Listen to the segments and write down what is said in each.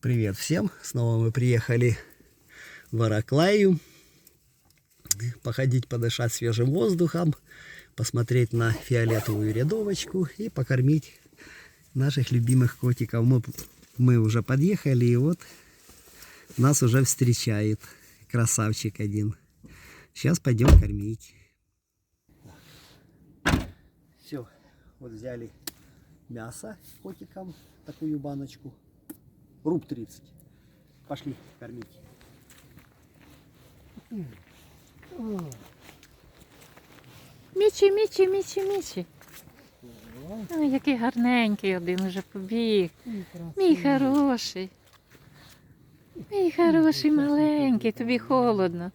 Привет всем! Снова мы приехали в Араклаю. Походить, подышать свежим воздухом, посмотреть на фиолетовую рядовочку и покормить наших любимых котиков. Мы, мы уже подъехали и вот нас уже встречает красавчик один. Сейчас пойдем кормить. Все, вот взяли мясо котикам, такую баночку. Руб 30. Пошли кормить. Мічі, мічі, мічі, мічі. Ой, який гарненький один уже побіг. Мій хороший. Мій хороший маленький, тобі холодно.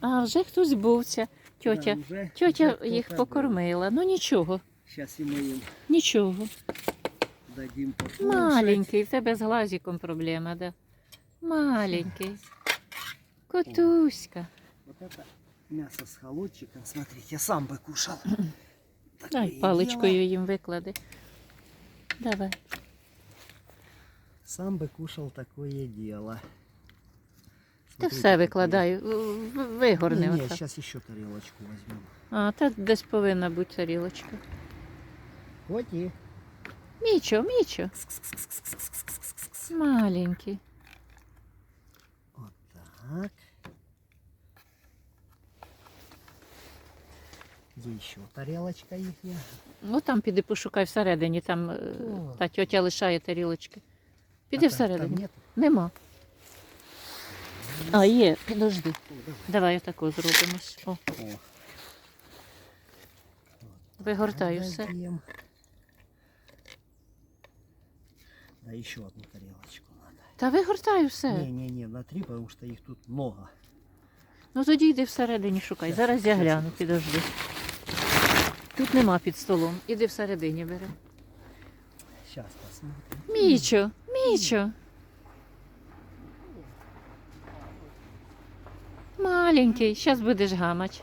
А вже хтось був ця тьотя. Тьотя їх покормила. Ну нічого, Сейчас и мы им нічого дадим покушать. Маленький, в тебе з глазиком проблема, да? Маленький. Котуська. Вот это мясо с холодчиком. Смотрите, я сам бы кушал. Дай Такое паличкою дело. їм виклади. Давай. Сам бы кушал такое дело. Та Смотрите, все какое. викладай, в- в- вигорни. Не, не, отак. сейчас еще тарелочку возьмем. А, та десь повинна бути тарілочка. Коти. Мічо, мічо. Маленький. Вот так. Где еще тарелочка их? Ну там піди пошукай всередині, там е, О. та тьотя лишає тарілочки. Піди всередині. Нет? Нема. А, є, підожди. Давай. Отако зробимо. О, О, вигортаю все. дадим. Да еще одну тарелочку надо. Та вигортаю все. Не-не-не, на три, потому что их тут много. Ну тоді йди всередині шукай. Щас, Зараз я щас. гляну, підожди. Тут нема під столом. Іди всередині бери. Сейчас посмотрим. Мічо, Мічо. Маленький, зараз будеш гамач.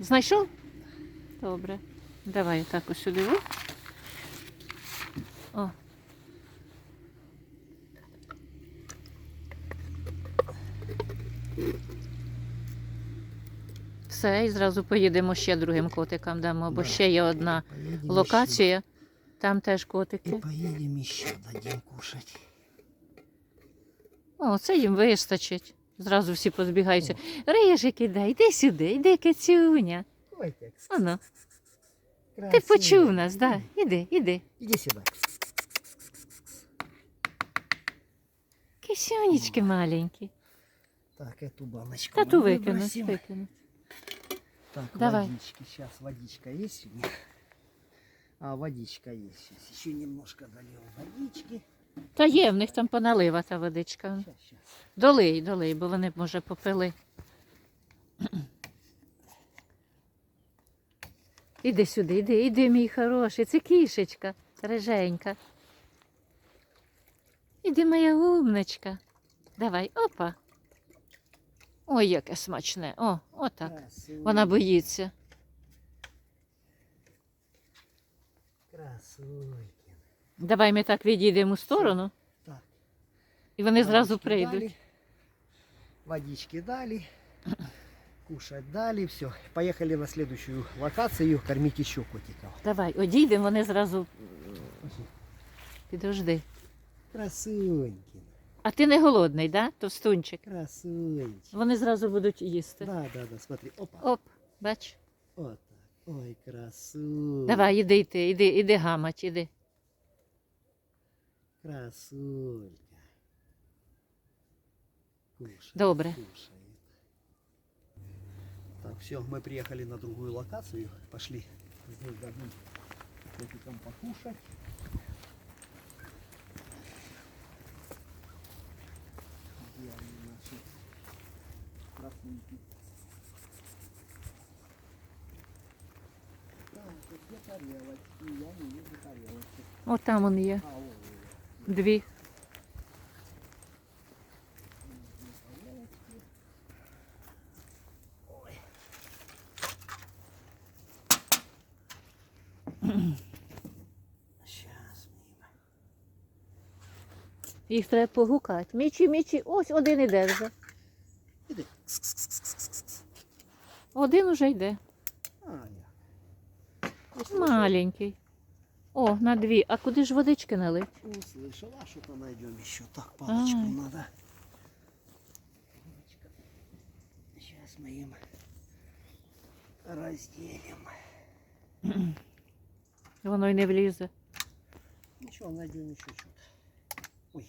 Знайшов? Добре. Давай так ось сюди. о. Все, і зразу поїдемо ще другим котикам дамо, бо ще є одна Поедем локація. Там теж еще. И котики. поедем еще, дадим кушать. О, це їм вистачить. Зразу всі позбігаються. Рижик іде, йди сюди, йди, кицюня. Ой, как Оно. Ти красиво. почув нас, да? Іди, іди. Иди сюда. Кисюнечки маленькі. Так, эту баночку Та мы ту викинуть, выбросим. викинуть. Так, Давай. водички. Сейчас водичка есть у них. А, водичка есть. Сейчас еще немножко долил водички. Та є, в них там поналива та водичка. Сейчас, сейчас. Долий, долий, бо вони, може, попили. Іди сюди, іди, іди, мій хороший. Це кішечка, риженька. Іди, моя умничка. Давай, опа. Ой, яке смачне. О, отак. Вона боїться. Красуйки. Давай ми так відійдемо в сторону, Так. і вони зразу Водички прийдуть. дали, Водички дали. Кушать дали. Все. Поехали на следующую локацию кормить еще котиков. Давай, одійдемо, вони зразу. Підожди. Красуньки. А ти не голодний, да? Товстунчик? Красунчик. Вони зразу будуть їсти. Да, да, да, смотри. Опа. Оп, бач. Вот так. Ой, красунь. Давай, іди йти, іди, іди гамать, іди. Красунька. Кушает, Добре. кушает. Все, мы приехали на другую локацию. Пошли. Здесь дадим котикам покушать. Где они наши красуньки? Так, где тарелочки? Я не вижу тарелочек. О, там он є. А, о, о, о. Дві. Їх треба погукати. Мічі, мічі, ось один іде вже. Іди. Один уже йде. Маленький. О, на дві. А куди ж водички налить? Услышала, а что-то найдем еще. Так, Ай. надо. Сейчас мы им разделим. Воно й не влізе. Ничего, найдем еще что-то. Ой.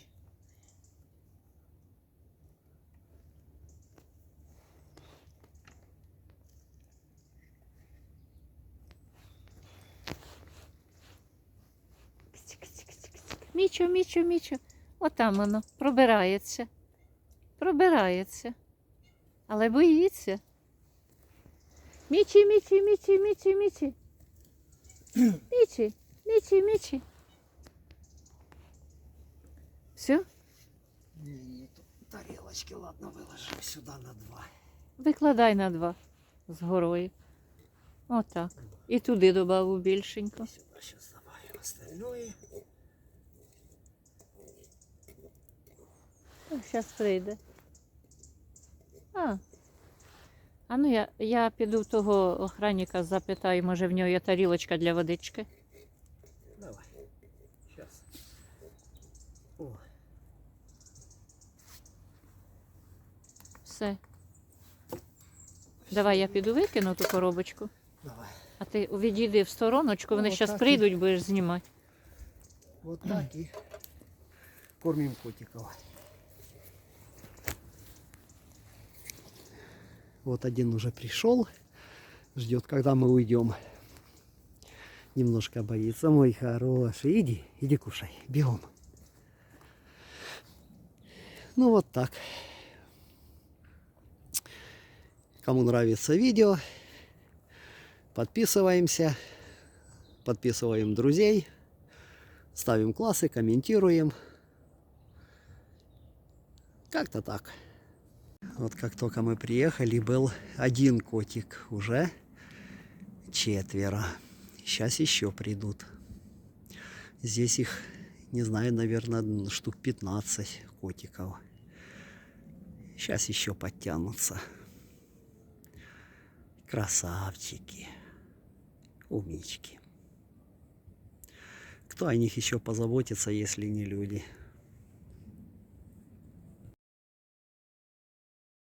Мічо, мічо, мічо. Отам воно пробирається. Пробирається. Але боїться. Мічі, мічі, мічі, мічі, мічі. Мічі, мічі, мічі. Все, Не, нету тарелочки. Ладно, выложим сюда на два. викладай на два з горою. Отак. І туди добавив більшенько. Сюда сейчас добавим остальное. Зараз прийде. А. А ну я, я піду в того охранника запитаю, може в нього є тарілочка для водички. Давай. Сейчас. О, Все. Давай я піду викину ту коробочку, давай. а ти відійди в стороночку, вони зараз і- прийдуть, будеш знімати. Вот так и кормим котиков. Вот один уже пришел, ждет, когда мы уйдем. Немножко боится, мой хороший. Иди, иди кушай, бегом. Ну вот так. Кому нравится видео, подписываемся, подписываем друзей. Ставим классы, комментируем. Как-то так. Вот как только мы приехали, был один котик, уже четверо. Сейчас еще придут. Здесь их, не знаю, наверное, штук 15 котиков. Сейчас еще подтянутся. Красавчики. Умнички. Кто о них еще позаботится, если не люди?